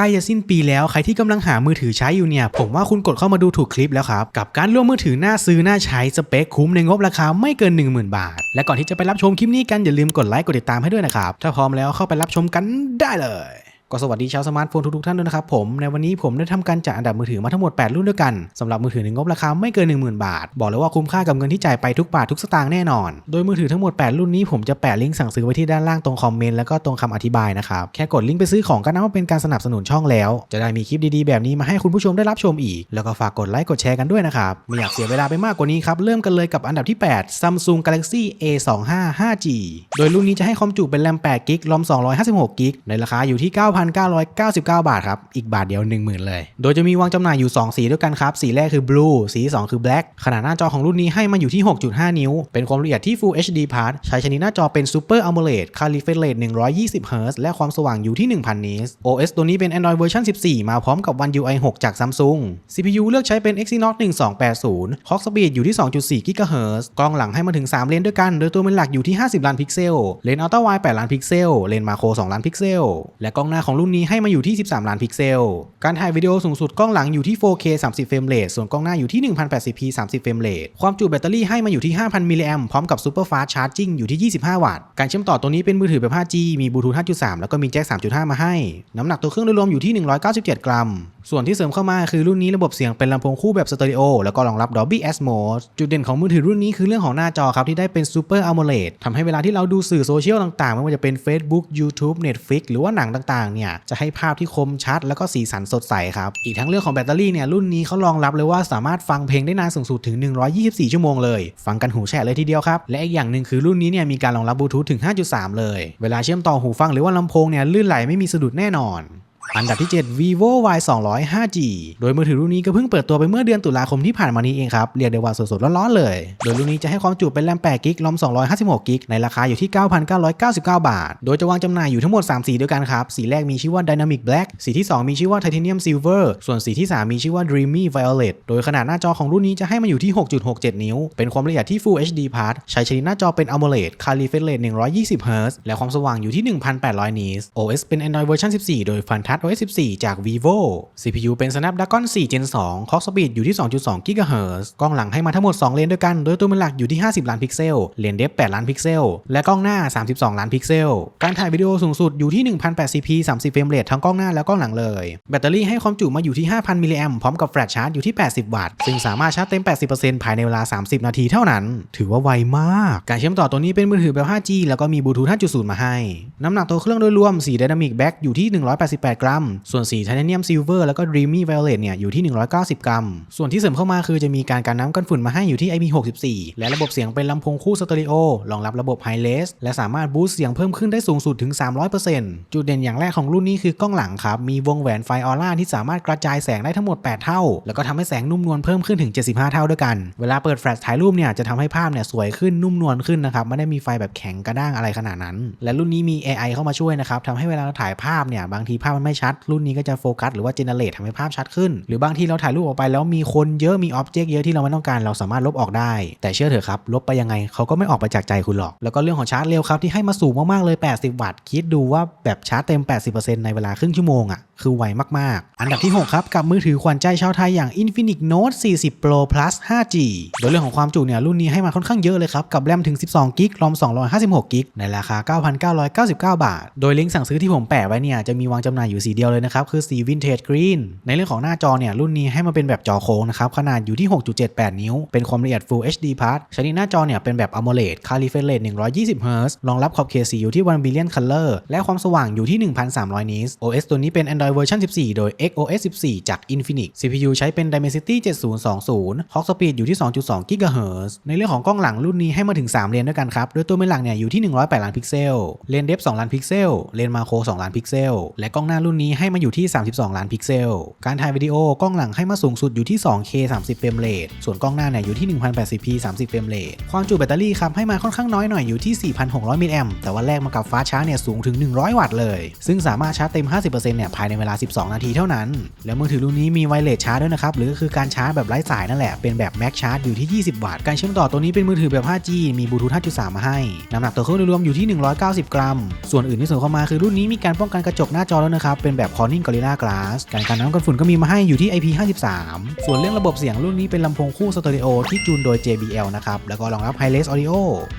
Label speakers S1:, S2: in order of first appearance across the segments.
S1: ใกล้จะสิ้นปีแล้วใครที่กำลังหามือถือใช้อยู่เนี่ย ผมว่าคุณกดเข้ามาดูถูกคลิปแล้วครับ กับการร่วมมือถือหน้าซื้อหน้าใช้สเปคคุ้มในงบราคาไม่เกิน 10,000 บาท และก่อนที่จะไปรับชมคลิปนี้กันอย่าลืมกดไลค์กดติดตามให้ด้วยนะครับถ้าพร้อมแล้วเข้าไปรับชมกันได้เลย ก็สวัสดีชาวสมาร์ทโฟนทุกๆท่านด้วยนะครับผมในวันนี้ผมได้ทำการจัดอันดับมือถือมาทั้งหมด 8 รุ่นด้วยกันสำหรับมือถือในงงบราคาไม่เกิน 10,000 บาท บอกเลยว่าคุ้มค่ากับเงินที่จ่ายไปทุกบาททุกสตางค์แน่นอน โดยมือถือทั้งหมด 8 รุ่นนี้ผมจะแปะลิงก์สั่งซื้อไว้ที่ด้านล่างตรงคอมเมนต์แล้วก็ตรงคำอธิบายนะครับแค่กดลิงก์ไปซื้อของก็นับว่าเป็นการสนับสนุนช่องแล้ว จะได้มีคลิปดีๆแบบนี้มาให้คุณผู้ชมได้รับชมอีก แล้วก็ฝากกดไลค์กดแชร์กันด้วยนะครับไม่อยากเสียเวลาไปมากกว่านี้ครับเริ่มกันเลยกับอันดับที่ 8 Samsung Galaxy A25 5G โดยรุ่นนี้จะให้ความจุเป็นแรม8 g b รอม256 g b ในราคาอยู่ที่9,999 บาทครับ อีกบาทเดียว 10,000 เลย โดยจะมีวางจำหน่ายอยู่ 2 สีด้วยกันครับ สีแรกคือ Blue สี 2 คือ Black ขนาดหน้าจอของรุ่นนี้ให้มาอยู่ที่ 6.5 นิ้ว เป็นความละเอียดที่ Full HD Plus ใช้ชนิดหน้าจอเป็น Super AMOLED Refresh Rate 120 Hz และความสว่างอยู่ที่ 1000 nits OS ตัวนี้เป็น Android เวอร์ชัน14 มาพร้อมกับ One UI 6 จาก Samsung CPU เลือกใช้เป็น Exynos 1280 Clock Speed อยู่ที่ 2.4 GHz กล้องหลังให้มาถึง 3 เลนส์ด้วยกัน โดยตัวเป็นหลักอยู่ที่ 50 ล้านพิกเซล เลนส์อัลตร้าไวด์8ล้านพิกเซล เลนส์มาโคร 2 ล้านพิกเซล และกล้องหน้าของรุ่นนี้ให้มาอยู่ที่ 13 ล้านพิกเซล การถ่ายวิดีโอสูงสุดกล้องหลังอยู่ที่ 4K 30 เฟรมเรท ส่วนกล้องหน้าอยู่ที่ 1080p 30 เฟรมเรท ความจุแบตเตอรี่ให้มาอยู่ที่ 5,000 มิลลิแอมพร้อมกับซูเปอร์ฟ้าชาร์จิ่งอยู่ที่ 25 วัตต์ การเชื่อมต่อตัวนี้เป็นมือถือแบบ 5G มีบลูทูธ 5.3 แล้วก็มีแจ็ค 3.5 มาให้ น้ำหนักตัวเครื่องโดยรวมอยู่ที่ 197 กรัม ส่วนที่เสริมเข้ามาคือรุ่นนี้ระบบเสียงเป็นลำโพงคู่แบบสเตอริโอแล้วก็รองรับ Dolby Atmos จุดเด่นของมือถือรุ่นนี้คือเรื่องของหน้าจอครับที่ได้เป็น Super AMOLED ทำให้เวลาที่เราดูสื่อโซเชียลต่างๆ ไม่ว่าจะเป็น Facebook YouTube Netflix หรือว่าหนังต่างๆ เนี่ยจะให้ภาพที่คมชัด แล้วก็สีสันสดใสครับ อีกทั้งเรื่องของแบตเตอรี่เนี่ยรุ่นนี้เขารองรับเลยว่าสามารถฟังเพลงได้นานสูงสุดถึง 124 ชั่วโมงเลย ฟังกันหูแฉะเลยทีเดียวครับและอีกอย่างหนึ่งคือรุ่นนี้เนี่ยมีการรองรับบลูทูธถึง 5.3 เลย เวลาเชื่อมต่อหูฟังหรือว่าลำโพงเนี่ยลื่นไหลไม่มีสะดุดแน่นอน อันดับที่ 7 vivo y 2 0 5G โดยมือถือรุ่นนี้ก็เพิ่งเปิดตัวไปเมื่อเดือนตุลาคมที่ผ่านมานี้เองครับ เรียกได้ว่าสดๆร้อนๆเลย โดยรุ่นนี้จะให้ความจุเป็นแรม8กิกรอม256กิกในราคาอยู่ที่ 9,999 บาท โดยจะวางจำหน่ายอยู่ทั้งหมด 3 สีด้วยกันครับ สีแรกมีชื่อว่า dynamic black สีที่ 2 มีชื่อว่า titanium silver ส่วนสีที่ 3 มีชื่อว่า dreamy violet โดยขนาดหน้าจอของรุ่นนี้จะให้มาอยู่ที่ 6.67 นิ้ว เป็นความละเอียดที่ Full HD Plus ใช้ชนิดหน้าจอเป็น AMOLED Refresh Rate 120 Hz และความสว่างอยู่ที่ 1,800 nits OS เป็น Android เวอร์ชัน14 โดย SnapOS 14 จาก vivo CPU เป็น Snapdragon 4 Gen 2 Clock Speed อยู่ที่ 2.2 GHz กล้องหลังให้มาทั้งหมด 2 เลนด้วยกัน โดยตัวเป็นหลักอยู่ที่ 50 ล้านพิกเซล เลนเดฟ 8 ล้านพิกเซล และกล้องหน้า 32 ล้านพิกเซล การถ่ายวิดีโอสูงสุดอยู่ที่ 1080p 30 เฟรมเรททั้งกล้องหน้าและกล้องหลังเลย แบตเตอรี่ให้ความจุมาอยู่ที่ 5,000 มิลลิแอมพร้อมกับแฟลชชาร์จอยู่ที่ 80 วัตต์ ซึ่งสามารถชาร์จเต็ม 80%ภายในเวลา 30 นาทีเท่านั้น ถือว่าไวมาก การเชื่อมต่อตัวนี้เป็นมือถือแบบ 5G แล้วก็มีบลูทูธ 5.0 มาให้ น้ำหนักตัวเครื่องโดยรวมสี Dynamic Back อยู่ที่ 188กรัม ส่วนสี Titanium Silver แล้วก็ Dreamy Violet เนี่ยอยู่ที่ 190 กรัม ส่วนที่เสริมเข้ามาคือจะมีการกันน้ำกันฝุ่นมาให้อยู่ที่ IP64 และระบบเสียงเป็นลำโพงคู่สเตอริโอรองรับระบบ High Res และสามารถบูสต์เสียงเพิ่มขึ้นได้สูงสุดถึง 300%จุดเด่นอย่างแรกของรุ่นนี้คือกล้องหลังครับ มีวงแหวนไฟออร่าที่สามารถกระจายแสงได้ทั้งหมด 8 เท่า แล้วก็ทำให้แสงนุ่มนวลเพิ่มขึ้นถึง 75 เท่าด้วยกัน เวลาเปิดแฟลชถ่ายรูปเนี่ยจะทำให้ภาพเนี่ยสวยขึ้นนุ่มนวลขึ้นนะครับ ไม่ได้มีไฟแบบแข็งกระด้างอะไรขนาดนั้น และรุ่นนี้มี AI เข้ามาช่วยนะครับทำให้เวลาเราถ่ายภาพเนี่ยบางทีภาพมันไม่ชัด รุ่นนี้ก็จะโฟกัสหรือว่าเจเนเรตทำให้ภาพชัดขึ้น หรือบางทีเราถ่ายรูปออกไปแล้วมีคนเยอะมีอ็อบเจกต์เยอะที่เราไม่ต้องการเราสามารถลบออกได้ แต่เชื่อเถอะครับลบไปยังไงเขาก็ไม่ออกไปจากใจคุณหรอก แล้วก็เรื่องของชาร์จเร็วครับที่ให้มาสูงมากๆเลย 80 วัตต์คิดดูว่าแบบชาร์จเต็ม 80%ในเวลาครึ่งชั่วโมงอะ่ะ คือไวมากๆ อันดับที่ 6 ครับ กับมือถือขวัญใจชาวไทยอย่าง Infinix Note 40 Pro Plus 5G โดยเรื่องของความจุเนี่ยรุ่นนี้ให้มาค่อนข้างเยอะเลยครับ กับแรมถึง 12 g b รอม 256 g b ในราคา 9,999 บาท โดยลิงก์สั่งซื้อที่ผมแปะไว้เนี่ยจะมีวางจำหน่ายอยู่สีเดียวเลยนะครับ คือสี Vintage Green ในเรื่องของหน้าจอเนี่ยรุ่นนี้ให้มาเป็นแบบจอโค้งนะครับขนาดอยู่ที่ 6.78 นิ้ว เป็นความละเอียด Full HD Plus ชนิดหน้าจอเนี่ยเป็นแบบ AMOLED Refresh Rate 120 Hz รองรับขอบเขตสีอยู่ที่1 billion color และความสว่างอยู่ที่ 1,300 nits OS ตัวนี้เป็น Android เวอร์ชัน14 โดย XOS 14 จาก Infinix CPU ใช้เป็น Dimensity 7020 Clock Speed อยู่ที่ 2.2 GHz ในเรื่องของกล้องหลังรุ่นนี้ให้มาถึง 3 เลนด้วยกันครับ โดยตัวเป็นหลักเนี่ยอยู่ที่ 108 ล้านพิกเซล เลนเดฟ 2 ล้านพิกเซล เลนมาโค 2 ล้านพิกเซล และกล้องหน้ารุ่นนี้ให้มาอยู่ที่ 32 ล้านพิกเซล การถ่ายวิดีโอกล้องหลังให้มาสูงสุดอยู่ที่ 2K 30 เฟรมเรท ส่วนกล้องหน้าเนี่ยอยู่ที่ 1080p 30 เฟรมเรท ความจุแบตเตอรี่ครับให้มาค่อนข้างน้อยหน่อยอยู่ที่ 4,600 มิลลิแอมแต่ว่าแลกมากับฟ้าชาเนี่ยสูงถึง 100 วัตต์เลย ซึ่งสามารถชาร์จเต็ม 50%เนี่ยภายในเวลา 12 นาทีเท่านั้น แล้วมือถือรุ่นนี้มีไวเลสชาร์จด้วยนะครับ หรือก็คือการชาร์จแบบไร้สายนั่นแหละ เป็นแบบแม็กชาร์จอยู่ที่ 20 วัตต์ การเชื่อมต่อตัวนี้เป็นมือถือแบบ 5G มีบลูทูธ 5.3 มาให้ น้ำหนักตัวเครื่องโดยรวมอยู่ที่ 190 กรัม ส่วนอื่นที่เสริมเข้ามาคือรุ่นนี้มีการป้องกันกระจกหน้าจอแล้วนะครับ เป็นแบบ Corning Gorilla Glass การกันน้ำกันฝุ่นก็มีมาให้อยู่ที่ IP53 ส่วนเรื่องระบบเสียงรุ่นนี้เป็นลำโพงคู่สเตอริโอที่จูนโดย JBL นะครับแล้วก็รองรับ Hi-Res Audio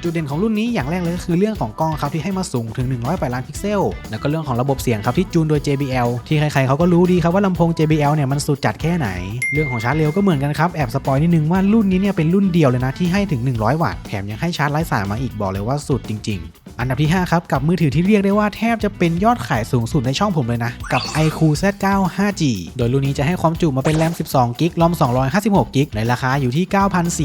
S1: จุดเด่นของรุ่นนี้อย่างแรกเลยก็คือเรื่องของกล้องครับที่ให้มาสูงถึง108ล้านพิกเซลแล้วก็เรื่องของระบบเสียงครับที่จูนโดย JBL ที่ใครๆเขาก็รู้ดีครับว่าลำโพง JBL เนี่ยมันสุดจัดแค่ไหน เรื่องของชาร์จเร็วก็เหมือนกันครับ แอบสปอยนิดนึงว่ารุ่นนี้เนี่ยเป็นรุ่นเดียวเลยนะที่ให้ถึง 100 วัตต์แถมยังให้ชาร์จไร้สายมาอีกบอกเลยว่าสุดจริง ๆ อันดับที่ 5 ครับ กับมือถือที่เรียกได้ว่าแทบจะเป็นยอดขายสูงสุดในช่องผมเลยนะ กับ iQOO Z9 5G โดยรุ่นนี้จะให้ความจุมาเป็นแรม 12 กิกรอม 256 กิกในราคาอยู่ที่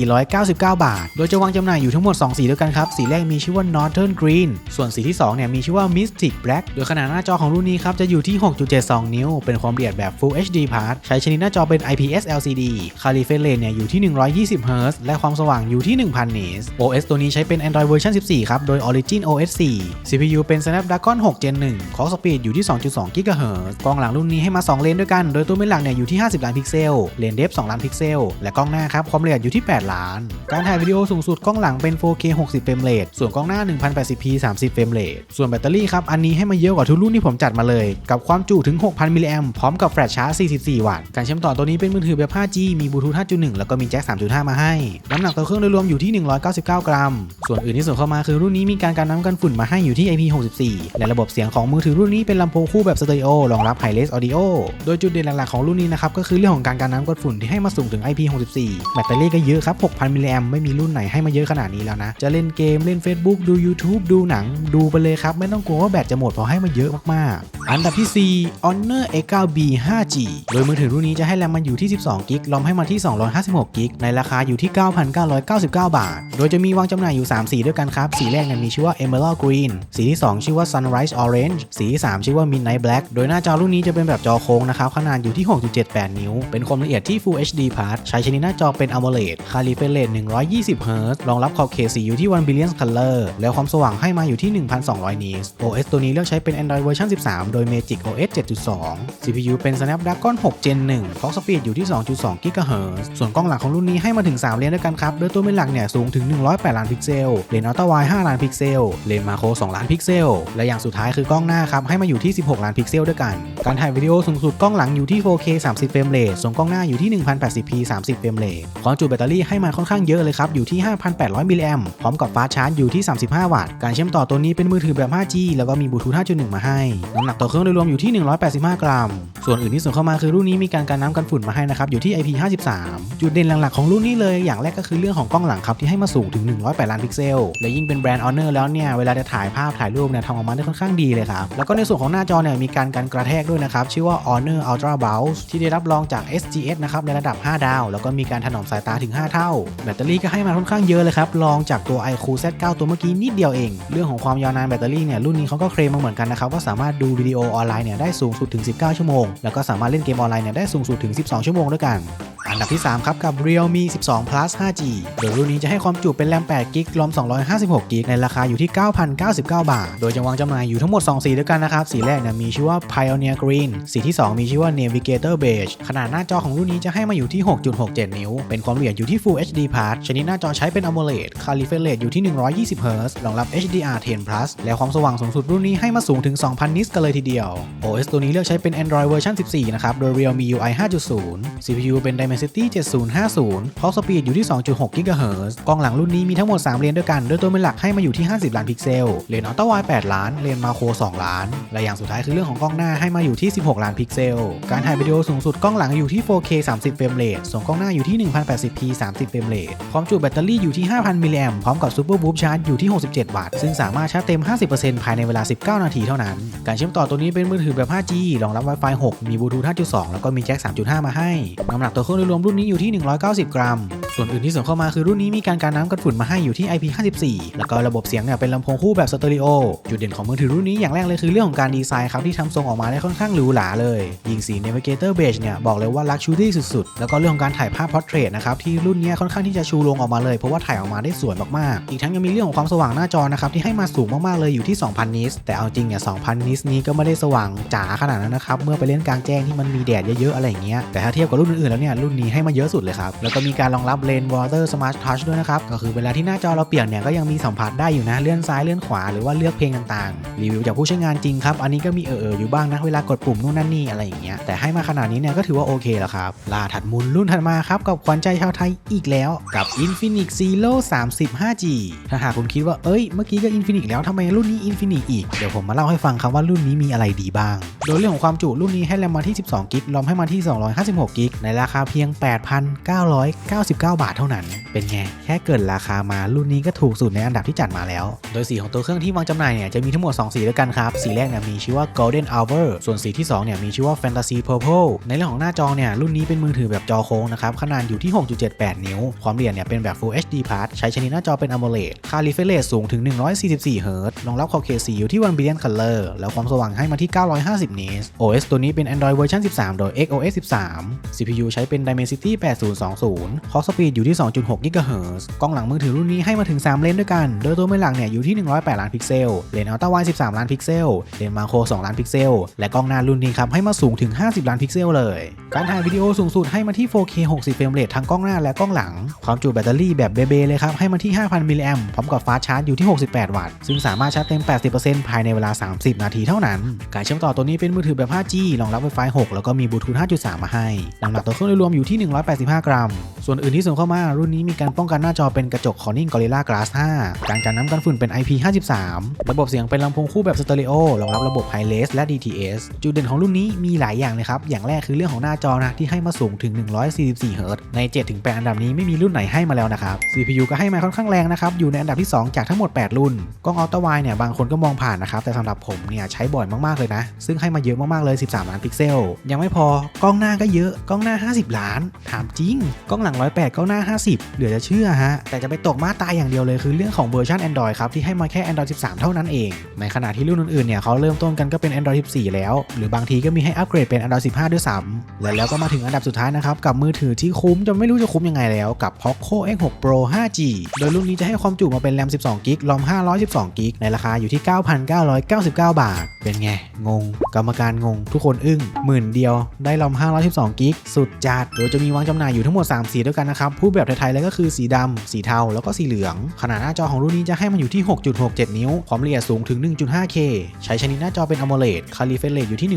S1: 9,499 บาท โดยจะวางจำหน่ายอยู่ทั้งหมด 2 สีด้วยกันครับ สีแรกมีชื่อว่า Northern Green ส่วนสีที่2เนี่ยมีชื่อว่า Mystic Black โดยขนาดหน้าจอของรุ่นนี้ครับจะอยู่ที่ 6.72 นิ้ว เป็นความละเอียดแบบ Full HD Plus ใช้ชนิดหน้าจอเป็น IPS LCD คาลิเฟรนเนี่ยอยู่ที่ 120 Hz และความสว่างอยู่ที่ 1000 nits OS ตัวนี้ใช้เป็น Android เวอร์ชัน14 ครับ โดย Origin OS 4 CPU เป็น Snapdragon 6 Gen 1 Clock Speed อยู่ที่ 2.2 GHz กล้องหลังรุ่นนี้ให้มา 2 เลนด้วยกัน โดยตัวไม่หลักเนี่ยอยู่ที่ 50 ล้านพิกเซล เลนเดฟ 2 ล้านพิกเซล และกล้องหน้าครับ ความละเอียดอยู่ที่ 8 ล้าน การถ่ายวิดีโอสูงสุดกล้องหลังเป็น 4K 60 เฟรมเรท ส่วนกล้องหน้า 1080p 30 เฟรมเรท ส่วนแบตเตอรี่ครับ อันนี้ให้มาเยอะกว่าทุกรุ่นที่ผมจัดมาเลย กับความจุถึง 6,000 มิลลิแอมพร้อมกับแฟลชชาร์จ 44 วัตต์ การเชื่อมต่อตัวนี้เป็นมือถือแบบ 5G มีบลูทูธ 5.1 แล้วก็มีแจ็ค 3.5 มาให้ น้ำหนักตัวเครื่องโดยรวมอยู่ที่ 199 กรัม ส่วนอื่นที่สริมเข้ามาคือรุ่นนี้มีการกันน้ำกันฝุ่นมาให้อยู่ที่ IP64 และระบบเสียงของมือถือรุ่นนี้เป็นลำโพงคู่แบบสเตอริโอรองรับ Hi-Res Audio โดยจุดเด่นหลักๆของรุ่นนี้นะครับก็คือเรื่องของการกันน้ำกันฝุ่นที่ให้มาสูงถึง IP64 แบตเตอรี่ก็เยอะครับ 6,000 มิลลิแอมไม่มีรุ่นไหนให้มาเยอะขนาดนี้แล้วนะ จะเล่นเกมเล่น Facebook ดู YouTube ดูหนัง ดูไปเลยครับ ไม่ต้องกลัวว่าแบตจะหมดเพราะให้มาเยอะมากๆ อันดับที่ 4 Honor X9B 5G โดยมือถือรุ่นนี้จะให้แรมมันอยู่ที่ 12กิกลอมให้มาที่ 256กิกในราคาอยู่ที่ 9,999 บาท โดยจะมีวางจำหน่ายอยู่ 3 สีด้วยกันครับสีแรกนี่ยมีชื่อว่า Emerald Green สีที่ 2 ชื่อว่า Sunrise Orange สีที่ 3 ชื่อว่า Midnight Black โดยหน้าจอรุ่นนี้จะเป็นแบบจอโค้งนะครับ ขนาดอยู่ที่ 6.78 นิ้ว เป็นความละเอียดที่ Full HD Plus ใช้ชนิดหน้าจอเป็น AMOLED คาลิเฟรน120 Hz รองรับขอบเขตสีอยู่ที่ 1 billion color แล้วความสว่างให้มาอยู่ที่ 1,200 nits OS ตัวนี้เลือกใช้เป็น Android เวอร์ชัน13 โดย Magic OS 7.2 CPU เป็น Snapdragon 6 Gen 1 Clock Speed อยู่ที่ 2.2 GHz ส่วนกล้องหลังของรุ่นนี้ให้มาถึง 3 เลนด้วยกันครับ โดยตัวเป็นหลักเนี่ยสูงถึง 108 ล้านพิกเซล เลนอัลตร้าไวด์5ล้านพิกเซลเลนมาโคร2ล้านพิกเซล และอย่างสุดท้ายคือกล้องหน้าครับ ให้มาอยู่ที่ 16 ล้านพิกเซลด้วยกัน การถ่ายวิดีโอสูงสุดกล้องหลังอยู่ที่ 4K 30 เฟรมเรทส่วนกล้องหน้าอยู่ที่ 1080p 30 เฟรมเรทความจุแบตเตอรี่ให้มาค่อนข้างเยอะเลยครับ อยู่ที่ 5,800 มิลลิแอมพร้อมกับฟ้าชาร์จอยู่ที่ 35 วัตต์ การเชื่อมต่อตัวนี้เป็นมือถือแบบ 5G แล้วก็มีบลูทูธ 5.1 มาให้ น้ำหนักต่อเครื่องโดยรวมอยู่ที่ 185 กรัม ส่วนอื่นที่ส่งเข้ามาคือรุ่นนี้มีการกันน้ำกันฝุ่นมาให้นะครับ อยู่ที่ IP53 จุดเด่นหลักๆของรุ่นนี้เลย อย่างแรกก็คือเรื่องของกล้องหลังครับที่ให้มาสูงถึง 108 ล้านพิกเซล และยิ่งเป็นแบรนด์ Honor แล้วเนี่ยเวลาจะถ่ายภาพถ่ายรูปเนี่ยทำออกมาได้ค่อนข้างดีเลยครับแล้วก็ในส่วนของหน้าจอเนี่ยมีการกันกระแทกด้วยนะครับชื่อว่า Honor Ultra Bounce ที่ได้รับรองจาก SGS นะครับในระดับ 5 ดาว แล้วก็มีการถนอมสายตาถึง 5 เท่า แบตเตอรี่ก็ให้มาค่อนข้างเยอะเลยครับรองจากตัว iQOO Z9 ตัวเมื่อกี้นิดเดียวเอง เรื่องของความยาวนานแบตเตอรี่เนี่ยรุ่นนี้เขาก็เคลมมาเหมือนกันนะครับว่าสามารถดูวิดีโอออนไลน์เนี่ยได้สูงสุดถึง 19 ชั่วโมง แล้วก็สามารถเล่นเกมออนไลน์เนี่ยได้สูงสุดถึง 12 ชั่วโมงด้วยกัน อันดับที่ 3 ครับ กับ Realme 12 Plus 5G โดยรุ่นนี้จะให้ความจุเป็นแรม8กิกรอม256กิกในราคาอยู่ที่ 9,099 บาท โดยจะวางจำหน่ายอยู่ทั้งหมด 2 สีด้วยกันนะครับ สีแรกเนี่ยมีชื่อว่า Pioneer Green สีที่ 2 มีชื่อว่า Navigator Beige ขนาดหน้าจอของรุ่นนี้จะให้มาอยู่ที่ 6.67 นิ้ว เป็นความละเอียดอยู่ที่ Full HD Plus ชนิดหน้าจอใช้เป็น AMOLED คาลิเฟรนอยู่ที่ 120 Hz รองรับ HDR 10 Plus และความสว่างสูงสุดรุ่นนี้ให้มาสูงถึง 2,000 nits กันเลยทีเดียว OS ตัวนี้เลือกใช้เป็น Android เวอร์ชัน14 นะครับ โดย Realme UI 5.0 CPU เป็น Dimensity Dimensity 7050 Clock Speed อยู่ที่ 2.6 GHz กล้องหลังรุ่นนี้มีทั้งหมด 3 เลนด้วยกัน โดยตัวเป็นหลักให้มาอยู่ที่ 50 ล้านพิกเซล เลนอัลตร้าไวด์8ล้าน เลนมาโคร 2 ล้าน และอย่างสุดท้ายคือเรื่องของกล้องหน้าให้มาอยู่ที่ 16 ล้านพิกเซล การถ่ายวิดีโอสูงสุดกล้องหลังอยู่ที่ 4K 30 เฟรมเรท ส่วนกล้องหน้าอยู่ที่ 1080p 30 เฟรมเรทความจุแบตเตอรี่อยู่ที่ 5,000 มิลลิแอมพร้อมกับ Super Boost Charge อยู่ที่ 67 วัตต์ ซึ่งสามารถชาร์จเต็ม 50%ภายในเวลา 19 นาทีเท่านั้น การเชื่อมต่อตัวนี้เป็นมือถือแบบ 5G รองรับ Wi-Fi 6 มีบลูทูธ 5.2 แล้วก็มีแจ็ค 3.5 มาให้ น้ำหนักตัวเครื่องรวมรุ่นนี้อยู่ที่ 190 กรัม ส่วนอื่นที่ส่งเข้ามาคือรุ่นนี้มีการการน้ำกันฝุ่นมาให้อยู่ที่ IP54 แล้วก็ระบบเสียงเนี่ยเป็นลำโพงคู่แบบสเตอริโอจุดเด่นของมือถือรุ่นนี้อย่างแรกเลยคือเรื่องของการดีไซน์ครับที่ทำทรงออกมาได้ค่อนข้างหรูหราเลย ยิงสี Navigator Beige เนี่ยบอกเลยว่าลักชูรี่สุดๆ แล้วก็เรื่องของการถ่ายภาพพอร์เทรตนะครับที่รุ่นนี้ค่อนข้างที่จะชูโรงออกมาเลยเพราะว่าถ่ายออกมาได้สวยมากๆ อีกทั้งยังมีเรื่องของความสว่างหน้าจอนะครับที่ให้มาสูงมากๆเลยอยู่ที่ 2,000 นิสแต่เอาจริงเนี่ย 2,000 นิสนี้ก็ไม่ได้สว่างจ๋าขนาดนั้นนะครับเมื่อไปเล่นกลางแจ้งที่มันมีแดดเยอะๆอะไรอย่างเงี้ยแต่ถ้าเทียบกับรุ่นอื่นๆแล้วเนี่ยรุ่นนี้ให้มาเยอะสุดเลยครับแล้วก็มีการรองรับ Rain Water Smart Touch ด้วยนะครับ ก็คือเวลาที่หน้าจอเราเปียกเนี่ยก็ยังมีสัมผัสได้อยู่นะ เลื่อนซ้ายเลื่อนขวาหรือว่าเลือกเพลงต่างๆ รีวิวจากผู้ใช้งานจริงครับ อันนี้ก็มีเออๆอยู่บ้างนะ เวลากดปุ่มนู่นนั่นนี่อะไรอย่างเงี้ย แต่ให้มาขนาดนี้เนี่ยก็ถือว่าโอเคแล้วครับ ลาถัดมุนรุ่นถัดมาครับกับขวัญใจชาวไทยอีกแล้ว กับ Infinix Zero 30 5G ถ้าหากคุณคิดว่าเอ้ยเมื่อกี้ก็ Infinix แล้วทำไมรุ่นนี้ Infinix อีก เดี๋ยวผมมาเล่าให้ฟังครับว่ารุ่นนี้มีอะไรดีบ้าง โดยเรื่องของความจุรุ่นนี้ให้แรมมาที่ 12กิกรอมให้มาที่ 256กิกในราคาเพียง 8,999บาทเท่านั้น เป็นไง แค่เกินราคามารุ่นนี้ก็ถูกสุดในอันดับที่จัดมาแล้ว โดยสีของตัวเครื่องที่วางจำหน่ายเนี่ยจะมีทั้งหมด 2 สีด้วยกันครับ สีแรกเนี่ยมีชื่อว่า Golden Hour ส่วนสีที่2เนี่ยมีชื่อว่า Fantasy Purple ในเรื่องของหน้าจอเนี่ยรุ่นนี้เป็นมือถือแบบจอโค้งนะครับขนาดอยู่ที่ 6.78 นิ้ว ความละเอียดเนี่ยเป็นแบบ Full HD Plus ใช้ชนิดหน้าจอเป็น AMOLED ค่า refresh rate สูงถึง 144เฮิร์ตซ์รองรับ Quad-K 4อยู่ที่ 1 billion color แล้วความสว่างให้มาที่ 950นิตส์ OS ตัวนี้เป็น Android เวอร์ชัน13 โดย XOS 13 CPU ใช้เป็น Dimensity 8020 Clock Speed ีดอยู่ที่ 2.6 GHz กล้องหลังมือถือรุ่นนี้ให้มาถึง 3 เลนด้วยกัน โดยตัวไม่หลักเนี่ยอยู่ที่ 108 ล้านพิกเซล เลนส์อัลตร้าไวด์13 ล้านพิกเซล เลนส์มาโคร 2 ล้านพิกเซล และกล้องหน้ารุ่นนี้ครับให้มาสูงถึง 50 ล้านพิกเซลเลย การถ่ายวิดีโอสูงสุดให้มาที่ 4K 60 เฟรมเรททั้งกล้องหน้าและกล้องหลัง ความจุแบตเตอรี่แบบเบเบเลยครับให้มาที่ 5,000 มิลลิแอมพร้อมกับฟาสชาร์จอยู่ที่ 68 วัตต์ ซึ่งสามารถชาร์จเต็ม 80%ภายในเวลา 30 นาทีเท่านั้น การเชื่อมต่อตัวนี้เป็นมือถือแบบ 5G รองรับ Wi-Fi 6 แล้วก็มีบลูทูธ5.3 มาให้น้ำหนักตัวเครื่องโดยรวมอยู่ที่ 185 กรัม ส่วนอื่นที่สงเข้ามา รุ่นนี้มีการป้องกันหน้าจอเป็นกระจก Corning Gorilla Glass 5 การกันน้ำกันฝุ่นเป็น IP53 ระบบเสียงเป็นลำโพงคู่แบบสเตอริโอรองรับระบบ Hi-Res และ DTS จุดเด่นของรุ่นนี้มีหลายอย่างเลยครับ อย่างแรกคือเรื่องของหน้าจอนะที่ให้มาสูงถึง 144เฮิรตใน 7-8 อันดับนี้ไม่มีรุ่นไหนให้มาแล้วนะครับ CPU ก็ให้มาค่อนข้างแรงนะครับ อยู่ในอันดับที่ 2 จากทั้งหมด 8 รุ่น กล้องอัลตร้าไวเนี่ยบางคนก็มองผ่านนะครับ แต่สำหรับผมเนี่ยใช้บ่อยมากๆเลยนะ ซึ่งให้มาเยอะมากๆเลย 13 ล้านพิกเซล ยังไม่พอกล้องหน้าก็เยอะ กล้องหน้า 50 ล้าน ถามจริง กล้องหลัง 108กล้องหน้า 50 เหลือจะเชื่อฮะ แต่จะไปตกมาตายอย่างเดียวเลยคือเรื่องของเวอร์ชัน Android ครับ ที่ให้มาแค่ Android 13 เท่านั้นเอง ในขณะที่รุ่นอื่นๆ เนี่ยเขาเริ่มต้นกันก็เป็น Android 14 แล้ว หรือบางทีก็มีให้อัปเกรดเป็น Android 15 ด้วยซ้ำและแล้วก็มาถึงอันดับสุดท้ายนะครับ กับมือถือที่คุ้มจนไม่รู้จะคุ้มยังไงแล้วกับ Poco X6 Pro 5G โดยรุ่นนี้จะให้ความจุมาเป็นแรม12กิกรอม512กิกในราคาอยู่ที่ 9,999 บาท เป็นไงงง กรรมการงง ทุกคนอึ้งหมื่นเดียวได้รอม512กิกสุดจัดโดยจะมีวางจำหน่ายอยู่ทั้งหมด 3 สีด้วยกันนะครับพูดแบบไทยๆเลยก็คือสีดำสีเทา แล้วก็สีเหลือง ขนาดหน้าจอของรุ่นนี้จะให้มันอยู่ที่ 6.67 นิ้ว ความละเอียดสูงถึง 1.5K ใช้ชนิดหน้าจอเป็น AMOLED คาลิเฟรตอยู่ที่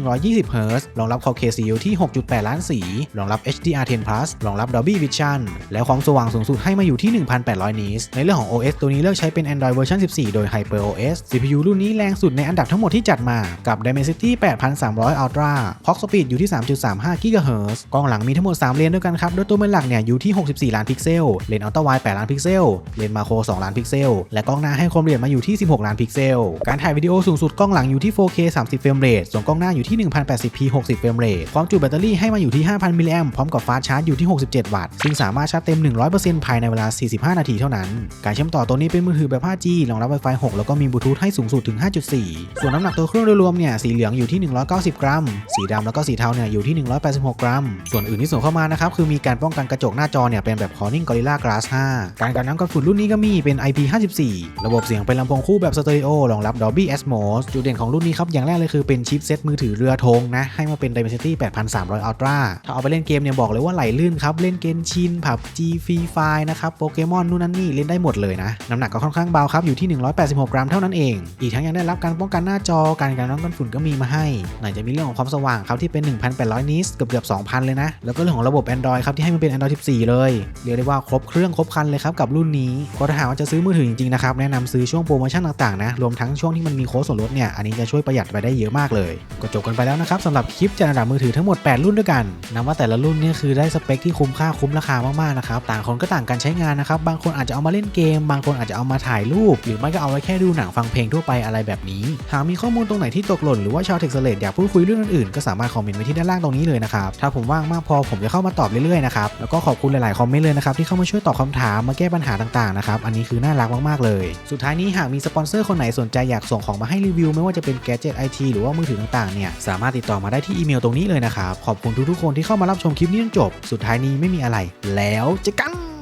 S1: 120 Hz รองรับ Quad-K 4อยู่ที่ 6.8 ล้านสี รองรับ HDR10 Plus รองรับ Dolby Vision และความสว่างสูงสุดให้มาอยู่ที่ 1,800นิตส์ในเรื่องของ OS ตัวนี้เลือกใช้เป็น Android เวอร์ชัน14 โดย HyperOS CPU รุ่นนี้แรงสุดในอันดับทั้งหมดที่จัดมากับ Dimensity 8300 Ultra Clock Speed อยู่ที่ 3.35 GHz กล้องหลังมีทั้งหมด 3 เลนด้วยกันครับโดยตัวเป็นหลักเนี่ยอยู่ที่64ล้านพิกเซล เลนส์อัลตร้าไวด์8ล้านพิกเซล เลนส์มาโคร 2 ล้านพิกเซล และกล้องหน้าให้ความละเอียดมาอยู่ที่ 16 ล้านพิกเซล การถ่ายวิดีโอสูงสุดกล้องหลังอยู่ที่ 4K 30 เฟรมเรท ส่วนกล้องหน้าอยู่ที่ 1080p 60 เฟรมเรท ความจุแบตเตอรี่ให้มาอยู่ที่ 5,000 มิลลิแอมพร้อมกับฟาสชาร์จอยู่ที่ 67 วัตต์ ซึ่งสามารถชาร์จเต็ม 100%ภายในเวลา 45 นาทีเท่านั้น การเชื่อมต่อตัวนี้เป็นมือถือแบบ 5G รองรับ Wi-Fi 6 แล้วก็มีบลูทูธให้สูงสุดถึง 5.4 ส่วนน้ำหนักตัวเครื่องโดยรวมเนี่ย สีเหลืองอยู่ที่ 190 กรัม สีดำแล้วก็สีเทาเนี่ยอยู่ที่ 186 กรัม ส่วนอื่นที่ส่งเข้ามานะครับคือมีการป้องกันกระจกหน้าจอเนี่ยเป็นแบบ Corning Gorilla Glass 5 การกันน้ำกันฝุ่นรุ่นนี้ก็มีเป็น IP54 ระบบเสียงเป็นลำโพงคู่แบบสเตอริโอรองรับ Dolby Atmos จุดเด่นของรุ่นนี้ครับอย่างแรกเลยคือเป็นชิปเซตมือถือเรือธงนะให้มาเป็น Dimensity 8300 Ultra ถ้าเอาไปเล่นเกมเนี่ยบอกเลยว่าไหลลื่นครับเล่นเกมชินผับ G Free Fire นะครับโปเกมอนนู่นนั่นนี่เล่นได้หมดเลยนะน้ำหนักก็ค่อนข้างเบาครับอยู่ที่ 186 กรัมเท่านั้นเอง อีกทั้งยังได้รับการป้องกันหน้าจอการกันน้ำกันฝุ่นก็มีมาให้ไหนจะมีเรื่องของความสว่างครับที่เป็น 1,800 นิสเกือบเกือบ2,000 เลยนะ แล้วก็เรื่องของระบบ Android ครับที่ให้มันเป็น Android 14 เลยเรียกได้ว่าครบเครื่องครบคันเลยครับกับรุ่นนี้ก็ถ้าหากว่าจะซื้อมือถือจริงๆนะครับแนะนำซื้อช่วงโปรโมชั่นต่างๆนะรวมทั้งช่วงที่มันมีโค้ดส่วนลดเนี่ยอันนี้จะช่วยประหยัดไปได้เยอะมากเลย ก็จบกันไปแล้วนะครับสำหรับคลิปจัดอันดับมือถือทั้งหมด 8 รุ่นด้วยกันนับว่าแต่ละรุ่นเนี่ยคือได้สเปคที่คุ้มค่าคุ้มราคามากๆนะครับต่างคนก็ต่างกันใช้งานนะครับบางคนอาจจะเอามาเล่นเกม บางคนอาจจะเอามาถ่ายรูป หรือไม่ก็เอาไว้แค่ดูหนังฟังเพลงทั่วไปอะไรแบบนี้ หากมีข้อมูลตรงไหนที่ตกหล่นหรือว่าชาวเทคสเลดอยากพูดคุยเรื่องอื่นๆก็สามารถคอมเมนต์ไว้ที่ด้านล่างตรงนี้เลยนะครับถ้าผมว่างมากพอผมจะเข้ามาตอบเรื่อยๆนะครับแล้วก็ขอบคุณหลายๆคอมเมนต์เลยนะครับที่เข้ามาช่วยตอบคำถามมาแก้ปัญหาต่างๆนะครับอันนี้คือน่ารักมากๆเลย สุดท้ายนี้หากมีสปอนเซอร์คนไหนสนใจอยากส่งของมาให้รีวิว ไม่ว่าจะเป็นแกจิตไอทีหรือว่ามือถือต่างๆเนี่ยสามารถติดต่อมาได้ที่อีเมลตรงนี้เลยนะครับขอบคุณทุกๆคนที่เข้ามารับชมคลิปนี้จนจบ สุดท้ายนี้ไม่มีอะไร แล้วเจอกัน